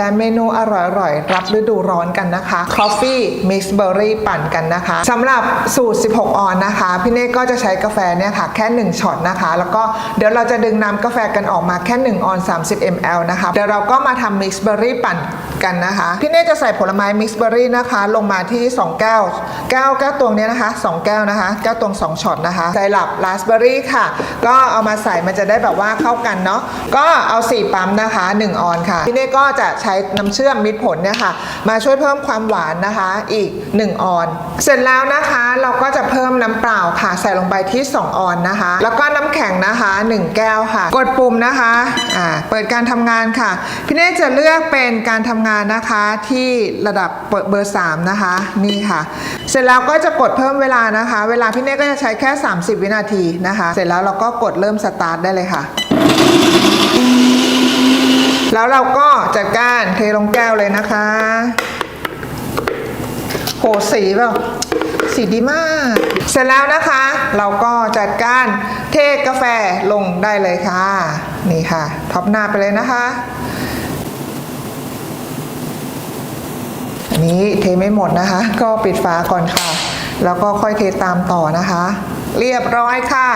และเมนูอร่อยๆ รับฤดูร้อนกันนะคะ Coffee Mix Berry ปั่นกันนะคะสำหรับสูตร 16 ออนนะคะ พี่เน่ก็จะใช้กาแฟเนี่ยค่ะ แค่ 1ช็อตนะคะ แล้วก็เดี๋ยวเราจะดึงน้ำกาแฟกันออกมาแค่ 1 ออน 30 ml นะคะ เดี๋ยวเราก็มาทำ Mix Berry ปั่น กันนะคะ พี่เน่จะใส่ผลไม้ Mix Berry นะคะ ลงมาที่ 2 แก้ว แก้วแก้วตวงเนี้ยนะคะ 2 แก้วนะคะแก้วตวง2ช็อตนะคะใส่หลับราสเบอร์รี่ค่ะ ก็เอามาใส่มันจะได้แบบว่าเข้ากันเนาะก็เอา 4 ปั๊มนะคะ 1 ออนค่ะ พี่เน่ก็จะใช้น้ำเชื่อมมิตรผลเนี่ยค่ะ มาช่วยเพิ่มความหวานนะคะอีก 1 ออน เสร็จแล้วนะคะเราก็จะเพิ่มน้ำเปล่าค่ะ ใส่ลงไปที่ 2 ออนนะคะ แล้วก็น้ำแข็งนะคะ 1 แก้วค่ะ กดปุ่มนะคะอ่าเปิดการทำงานค่ะ พี่เน่จะเลือกเป็นการทำงานนะคะที่ระดับเบอร์3นะคะนี่ค่ะ เสร็จแล้วก็จะกดเพิ่มเวลานะคะ เวลาพี่เน่ก็จะใช้แค่ 30 วินาทีนะคะ เสร็จแล้วเราก็กดเริ่มสตาร์ทได้เลยค่ะ แล้วเราก็จัดการเทลงแก้วเลยนะคะโหสีแบบสีดีมาก เสร็จแล้วนะคะ เราก็จัดการเทกาแฟลงได้เลยค่ะ นี่ค่ะ ท็อปหน้าไปเลยนะคะ อัน นี้เทไม่หมดนะคะ ก็ปิดฝาก่อนค่ะ แล้วก็ค่อยเทตามต่อนะคะ เรียบร้อยค่ะ